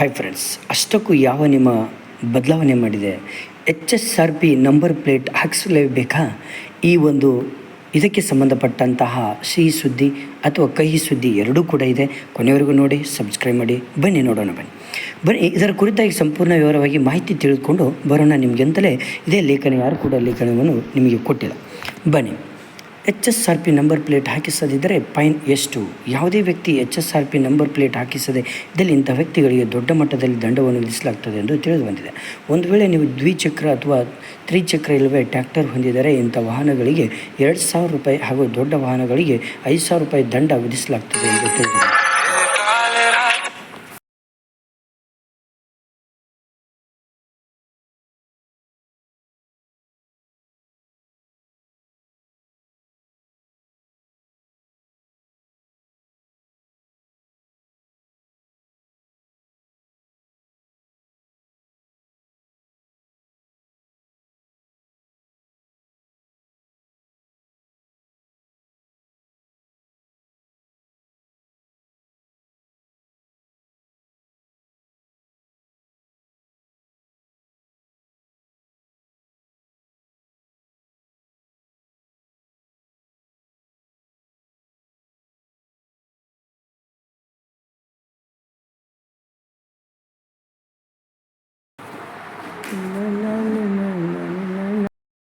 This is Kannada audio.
ಹಾಯ್ ಫ್ರೆಂಡ್ಸ್ ಅಷ್ಟಕ್ಕೂ ಯಾವ ನಿಮ್ಮ ಬದಲಾವಣೆ ಮಾಡಿದೆ? H S R P number plate ಹಾಕಿಸಲೇಬೇಕಾ? ಈ ಒಂದು ಇದಕ್ಕೆ ಸಂಬಂಧಪಟ್ಟಂತಹ ಸಿಹಿ ಸುದ್ದಿ ಅಥವಾ ಕಹಿ ಸುದ್ದಿ ಎರಡೂ ಕೂಡ ಇದೆ. ಕೊನೆಯವರೆಗೂ ನೋಡಿ ಸಬ್ಸ್ಕ್ರೈಬ್ ಮಾಡಿ, ಬನ್ನಿ, ನೋಡೋಣ ಬನ್ನಿ. ಬನ್ನಿ, ಇದರ ಕುರಿತಾಗಿ ಸಂಪೂರ್ಣ ವಿವರವಾಗಿ ಮಾಹಿತಿ ತಿಳಿದುಕೊಂಡು ಬರೋಣ ನಿಮಗೆಂತಲೇ. ಇದೇ ಲೇಖನ ಯಾರು ಕೂಡ ಲೇಖನವನ್ನು ನಿಮಗೆ ಕೊಟ್ಟಿಲ್ಲ. ಬನ್ನಿ. H S R P number plate ಹಾಕಿಸದಿದ್ದರೆ fine ಎಷ್ಟು? ಯಾವುದೇ ವ್ಯಕ್ತಿ H S R P number plate ಹಾಕಿಸದೆ ಇದರಲ್ಲಿ ಇಂಥ ವ್ಯಕ್ತಿಗಳಿಗೆ ದೊಡ್ಡ ಮಟ್ಟದಲ್ಲಿ ದಂಡವನ್ನು ವಿಧಿಸಲಾಗ್ತದೆ ಎಂದು ತಿಳಿದು ಬಂದಿದೆ. ಒಂದು ವೇಳೆ ನೀವು ದ್ವಿಚಕ್ರ ಅಥವಾ ತ್ರಿಚಕ್ರ ಇಲ್ಲವೇ ಟ್ರ್ಯಾಕ್ಟರ್ ಹೊಂದಿದರೆ ಇಂಥ ವಾಹನಗಳಿಗೆ ಎರಡು ಸಾವಿರ ರೂಪಾಯಿ ಹಾಗೂ ದೊಡ್ಡ ವಾಹನಗಳಿಗೆ ಐದು ಸಾವಿರ ರೂಪಾಯಿ ದಂಡ ವಿಧಿಸಲಾಗ್ತದೆ ಎಂದು ತಿಳಿದು No, no, no. la